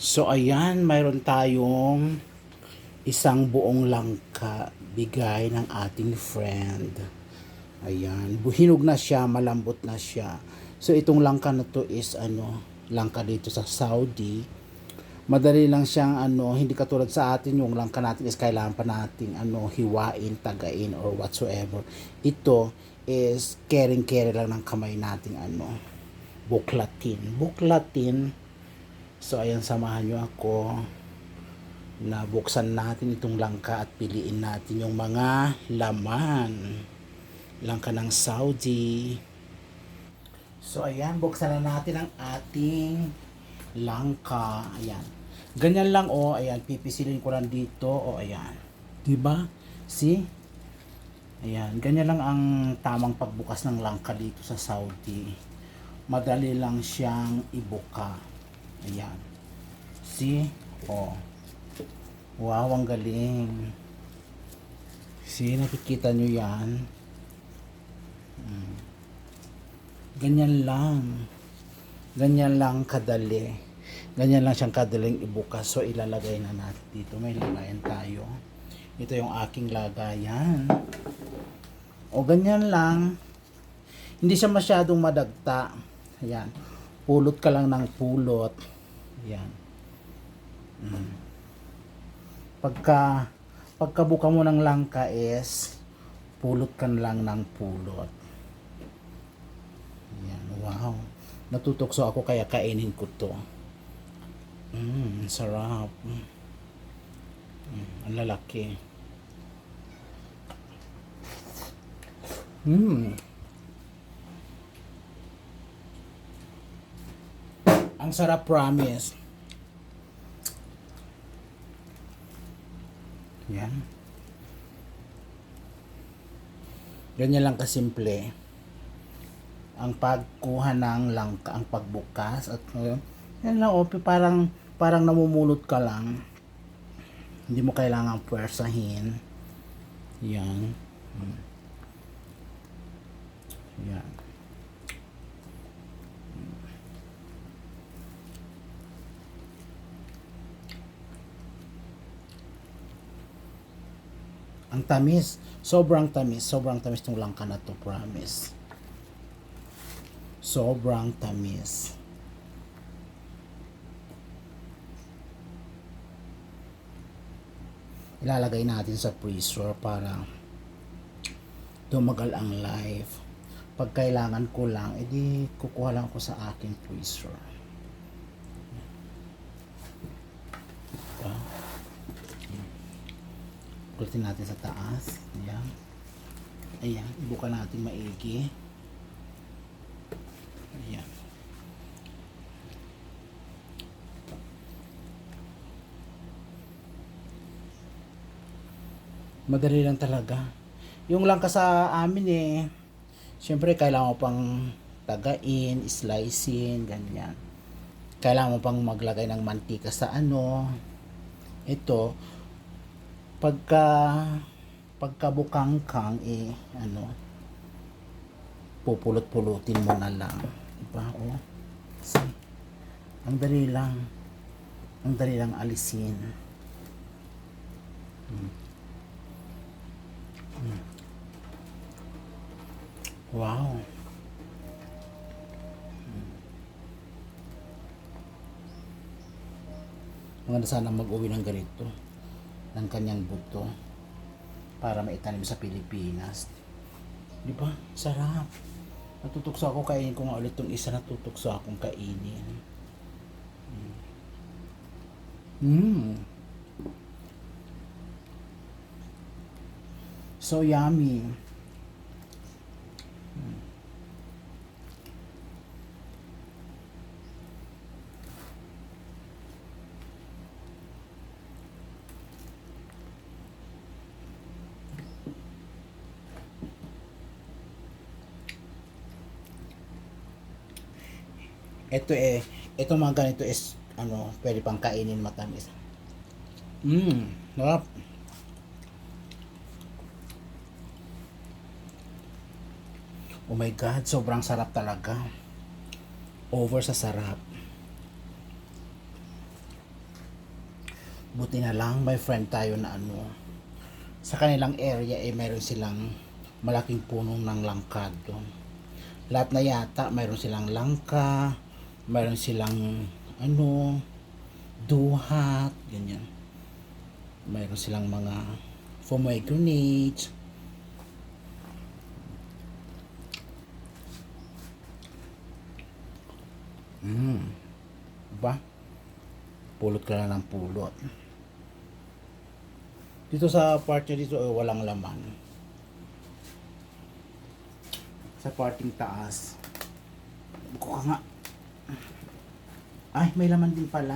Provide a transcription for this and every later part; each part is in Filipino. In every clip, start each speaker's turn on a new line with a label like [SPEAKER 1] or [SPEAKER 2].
[SPEAKER 1] So ayan, mayroon tayong isang buong langka bigay ng ating friend. Ayan, buhinog na siya, malambot na siya. So itong langka na to is ano, langka dito sa Saudi. Madali lang siyang ano, hindi katulad sa atin yung langka natin is kailangan pa nating ano, hiwain, tagain or whatsoever. Ito is caring-care lang ng kamay nating ano, buklatin. Buklatin So ayan, samahan nyo ako na buksan natin itong langka at piliin natin yung mga laman. Langka ng Saudi. So ayan, buksan na natin ang ating langka. Ayan. Ganyan lang oh, ayan, pipisilin ko lang dito. Oh, ayan. 'Di ba? See? Ayan, ganyan lang ang tamang pagbukas ng langka dito sa Saudi. Madali lang siyang ibuka. Ayan. See? Oh. Wow, ang galing. See, nakikita nyo yan? Hmm. Ganyan lang. Ganyan lang kadali. Ganyan lang siyang kadaling ibukas. So, ilalagay na natin dito. May lagayan tayo. Ito yung aking lagayan. O, ganyan lang. Hindi siya masyadong madagta. Ayan. Pulot ka lang ng pulot. Ayan. Mm. Pagka pagkabuka mo ng langka is pulot ka lang ng pulot. Ayan. Wow. Natutokso ako kaya kainin ko to. Mm, sarap. Mm, ang lalaki. Mm. Ang sarap promise. Yan. Ganyan lang kasimple. Ang pagkuha ng langka, ang pagbukas at ngayon, yan lang opi parang parang namumulot ka lang. Hindi mo kailangang puwersahin. Yan. Hmm. Yan. Ang tamis. Sobrang tamis. Sobrang tamis ng langka na to, promise. Sobrang tamis. Ilalagay natin sa freezer para tumagal ang life. Pag kailangan ko lang, edi kukuha lang ko sa aking freezer. Diba? Kulitin natin sa taas. Ayan. Ayan. Ibuka natin maigi. Ayan. Madali lang talaga. Yung lang ka sa amin eh. Siyempre, kailangan mo pang tagain, slicing, ganyan. Kailangan mo pang maglagay ng mantika sa ano. Ito, pagka pagkabukang kang eh ano pupulot-pulutin mo na lang diba oh see ang dali lang ang dali lang alisin Hmm. Hmm. wow Hmm. maganda sana mag-uwi ng ganito ng kanyang buto para maitanim sa Pilipinas. Di ba? Sarap. Natutokso ako kainin ko nga ulit tong isa natutokso akong kainin. Mm. So yummy. Ito eh, ito mga ganito is ano, pwede pang kainin matamis. Mmm, sarap. Oh my God, sobrang sarap talaga. Over sa sarap. Buti na lang, may friend tayo na ano, sa kanilang area eh mayroon silang malaking punong ng langka doon. Lahat na yata, mayroon silang langka, mayroon silang ano, duhat, ganyan. Mayroon silang mga pomegranate. Mm. Ba? Pulot ka na ng pulot. Dito sa part niya dito eh, walang laman. Sa parting taas. Buko ka nga. Ay, may laman din pala.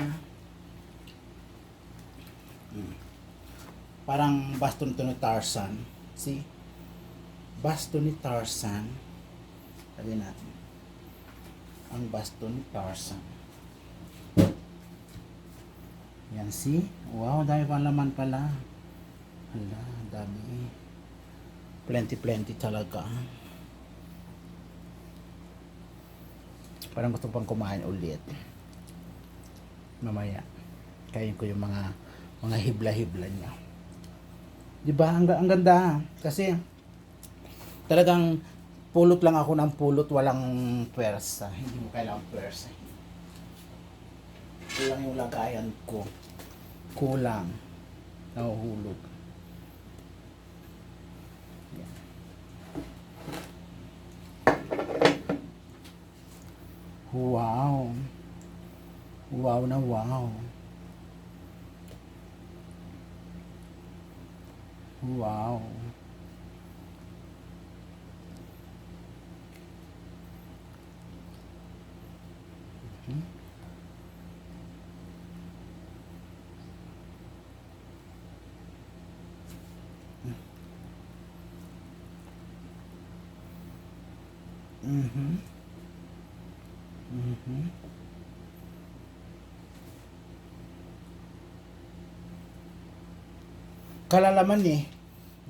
[SPEAKER 1] Hmm. Parang baston to ni Tarzan. See? Baston ni Tarzan. Sabi natin. Ang baston ni Tarzan. Yan, see? Wow, dami pang laman pala. Hala, dami. Plenty-plenty talaga. Parang gusto pang kumain ulit. Mamaya. Kain ko yung mga mga hibla-hibla niya. 'Di ba? Ang, ang ganda kasi talagang pulot lang ako ng pulot, walang pwersa. Hindi mo kailangan pwersa. Kulang yung lagayan ko. Kulang. Nahuhulog. Yan. Wow. Wow na wow. Wow. Mhm. Mhm. Kalalaman eh.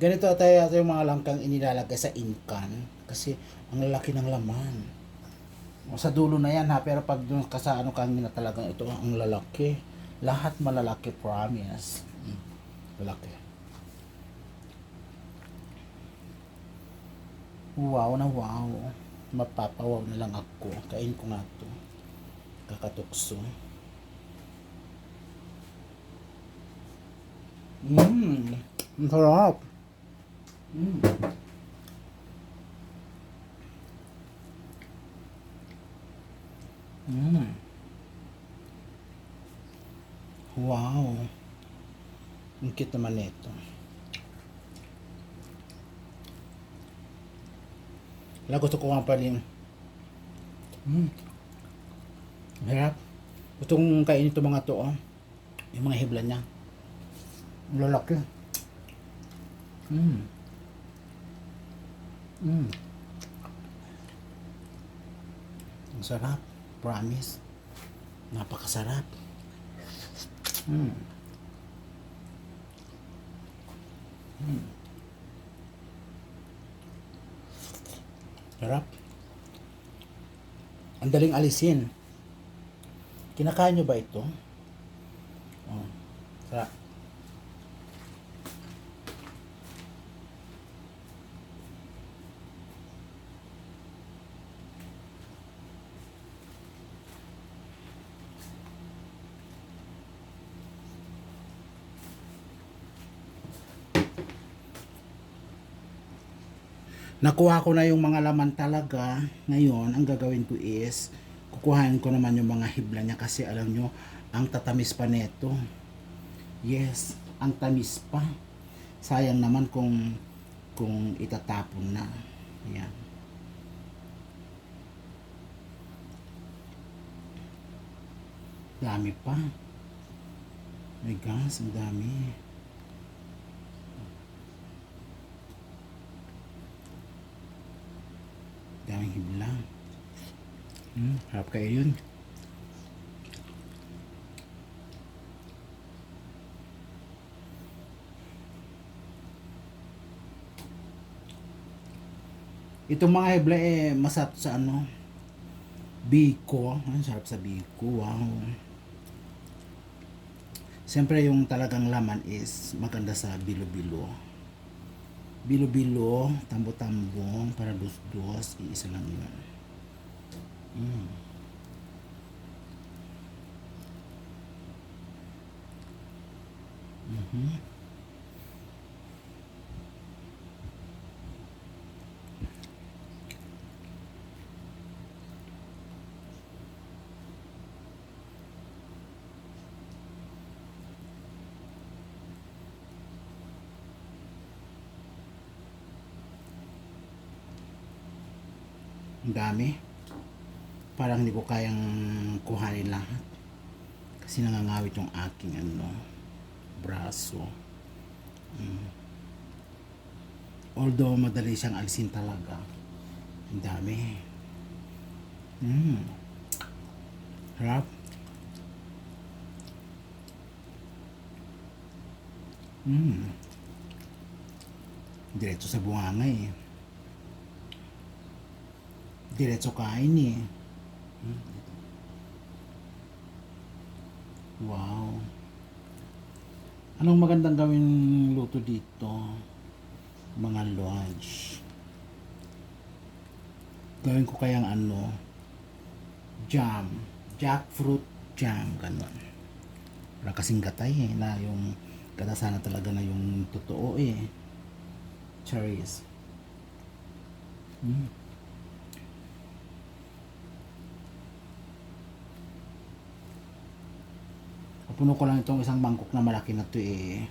[SPEAKER 1] Ganito tayo ito yung mga langkang inilalagay sa inkan kasi ang lalaki ng laman. O, sa dulo na yan ha, pero pag dun ka sa ano kanina talagang ito ang lalaki. Lahat malalaki, promise. Mm, lalaki. Wow na wow. Mapapawaw na lang ako. Kain ko nga to. Kakatukso. Mmm. Ang sarap. Mmm. Mmm. Wow. Ang cute naman nito. Wala gusto ko nga pa rin. Mmm. Harap. Gusto kong kainin ito mga to, oh. Yung mga hibla niya. Lalaki. Mm. Mm. Ang sarap. Promise. Napakasarap. Mm. Mm. Sarap. Ang daling alisin. Kinakain nyo ba ito? Oh. Sarap. Nakuha ko na yung mga laman talaga. Ngayon, ang gagawin ko is, kukuhanin ko naman yung mga hibla niya kasi alam nyo, ang tatamis pa neto. Yes, ang tamis pa. Sayang naman kung kung itatapon na. Yan. Dami pa. My gosh, ang dami. Daming hibla. Hmm, harap kayo yun. Itong mga hibla eh, masarap sa ano, biko. Ang sarap sa biko, wow. Siyempre yung talagang laman is maganda sa bilo-bilo. Bilo-bilo, tambo-tambo, para dos-dos, iisa lang yun. Mm. Mhm. Dami. Parang hindi ko kayang kuhanin lahat. Kasi nangangawit yung aking ano, braso. Mm. Although madali siyang alisin talaga. Ang dami. Mm. Harap. Mm. Diretso sa bunganga eh. Diretso kain eh. Hmm. Wow. Anong magandang gawin luto dito? Mga lunch. Gawin ko kayang ano? Jam. Jackfruit jam. Ganon. Wala kasing gatay eh. Na yung gata sana talaga na yung totoo eh. Cherries. Mm. Puno ko lang itong isang mangkok na malaki na to eh.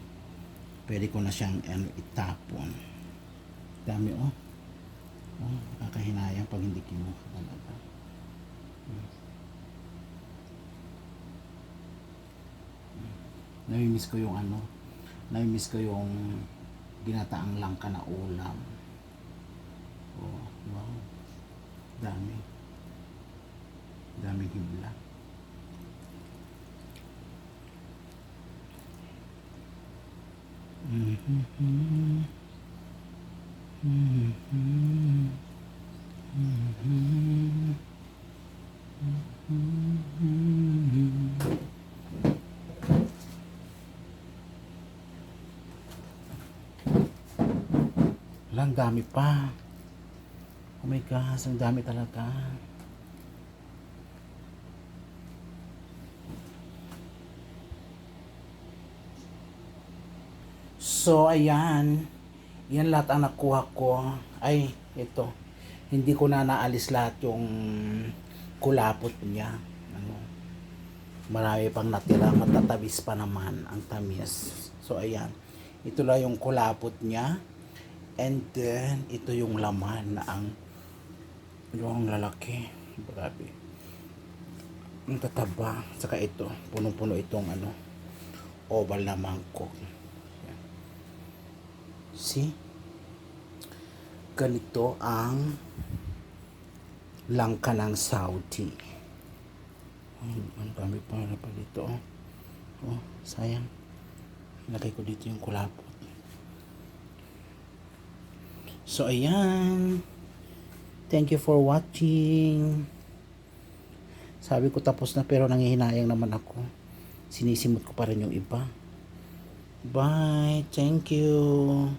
[SPEAKER 1] Pwede ko na siyang ano, itapon. Dami oh. Oh, nakakahinayang pag hindi kinuha talaga. Hmm. Namimiss ko yung ano, namimiss ko yung ginataang langka na ulam. Oh, wow. Dami. Dami hibla. Lang dami pa. Oh my gosh, ang dami talaga. So, ayan. Yan lahat ang nakuha ko. Ay, ito. Hindi ko na naalis lahat yung kulapot niya. Ano, marami pang natira. Matatabis pa naman ang tamis. So, ayan. Ito lang yung kulapot niya. And then, ito yung laman na ang yung lalaki. Grabe. Ang tataba. Saka ito. Punong-puno itong ano oval na mangkok. See? Ganito ang langka ng Saudi. Ang dami pa na pa dito. Oh. oh, sayang. Lagay ko dito yung kulapot. So, ayan. Thank you for watching. Sabi ko tapos na pero nangihinayang naman ako. Sinisimot ko pa rin yung iba. Bye. Thank you.